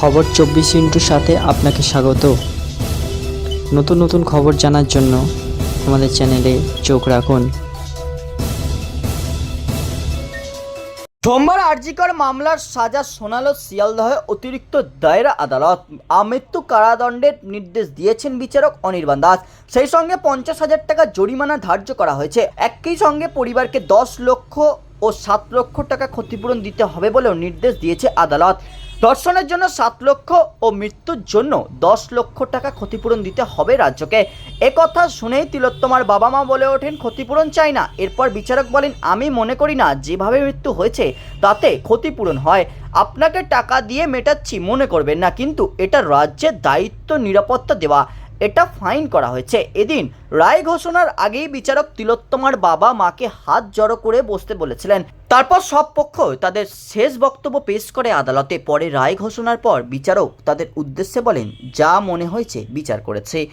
খবর চব্বিশ ইন্টুর সাথে আপনাকে স্বাগত। নতুন নতুন খবর জানার জন্য আমাদের চ্যানেলে চোখ রাখুন। সোমবার আরজিকর মামলার সাজা শোনালো শিয়ালদহে অতিরিক্ত দায়রা আদালত। আমৃত্যু কারাদণ্ডের নির্দেশ দিয়েছেন বিচারক অনির্বাণ দাস। সেই সঙ্গে পঞ্চাশ হাজার টাকা জরিমানা ধার্য করা হয়েছে। একই সঙ্গে পরিবারকে দশ লক্ষ ও সাত লক্ষ টাকা ক্ষতিপূরণ দিতে হবে বলেও নির্দেশ দিয়েছে আদালত। দর্শনের জন্য সাত লক্ষ ও মৃত্যুর জন্য দশ লক্ষ টাকা ক্ষতিপূরণ দিতে হবে রাজ্যকে। একথা শুনেই তিলোত্তমার বাবা মা বলে ওঠেন, ক্ষতিপূরণ চাই না। এরপর বিচারক বলেন, আমি মনে করি না, যেভাবে মৃত্যু হয়েছে, তাতে ক্ষতিপূরণ হয়। আপনাকে টাকা দিয়ে মেটাচ্ছি, মনে করবেন না, কিন্তু এটা রাজ্যের দায়িত্ব নিরাপত্তা দেওয়া। এটা ফাইন করা হয়েছে। এদিন রায় ঘোষণার আগেই বিচারক তিলোত্তমার বাবা মাকে হাত জড়ো করে বসতে বলেছিলেন। তারপর সব পক্ষ তাদের শেষ বক্তব্য পেশ করে আদালতে। পরে রায় ঘোষণার পর বিচারক তাদের উদ্দেশ্যে বলেন, যা মনে হয়েছে বিচার করেছে।